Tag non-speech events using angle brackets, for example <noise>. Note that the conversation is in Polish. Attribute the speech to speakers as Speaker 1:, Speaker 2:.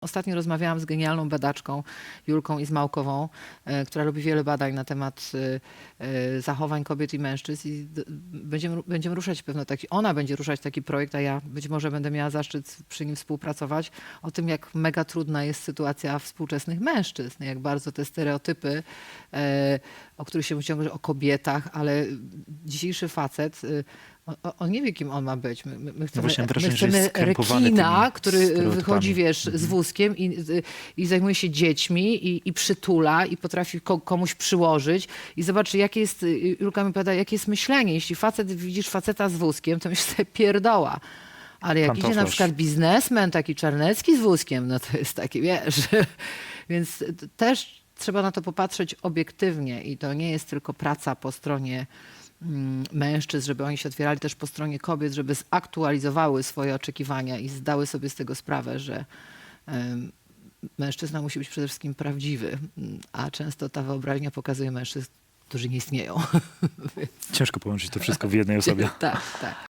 Speaker 1: Ostatnio rozmawiałam z genialną badaczką Julką Izmałkową, e, która robi wiele badań na temat e, e, zachowań kobiet i mężczyzn i będziemy, będziemy ruszać pewno taki, ona będzie ruszać taki projekt, a ja być może będę miała zaszczyt przy nim współpracować, o tym jak mega trudna jest sytuacja współczesnych mężczyzn, jak bardzo te stereotypy, o których się ciągle o kobietach, ale dzisiejszy facet, on, on nie wie, kim on ma być. My, my, my chcemy,
Speaker 2: właśnie
Speaker 1: my chcemy rekina, który wychodzi, wiesz,
Speaker 2: Mhm.
Speaker 1: z wózkiem i, i zajmuje się dziećmi i, i przytula i potrafi ko, komuś przyłożyć. I zobacz, jakie jest, Julka mi powiada, jakie jest myślenie. Jeśli facet, widzisz faceta z wózkiem, to myślisz sobie pierdoła. Ale jak idzie na przykład biznesmen, taki czarnecki z wózkiem, no to jest takie, wiesz. <laughs> Więc też trzeba na to popatrzeć obiektywnie i to nie jest tylko praca po stronie mężczyzn, żeby oni się otwierali też po stronie kobiet, żeby zaktualizowały swoje oczekiwania i zdały sobie z tego sprawę, że mężczyzna musi być przede wszystkim prawdziwy, mm, a często ta wyobraźnia pokazuje mężczyzn, którzy nie istnieją. <laughs>
Speaker 2: Ciężko połączyć to wszystko w jednej osobie. <laughs>
Speaker 1: tak, tak.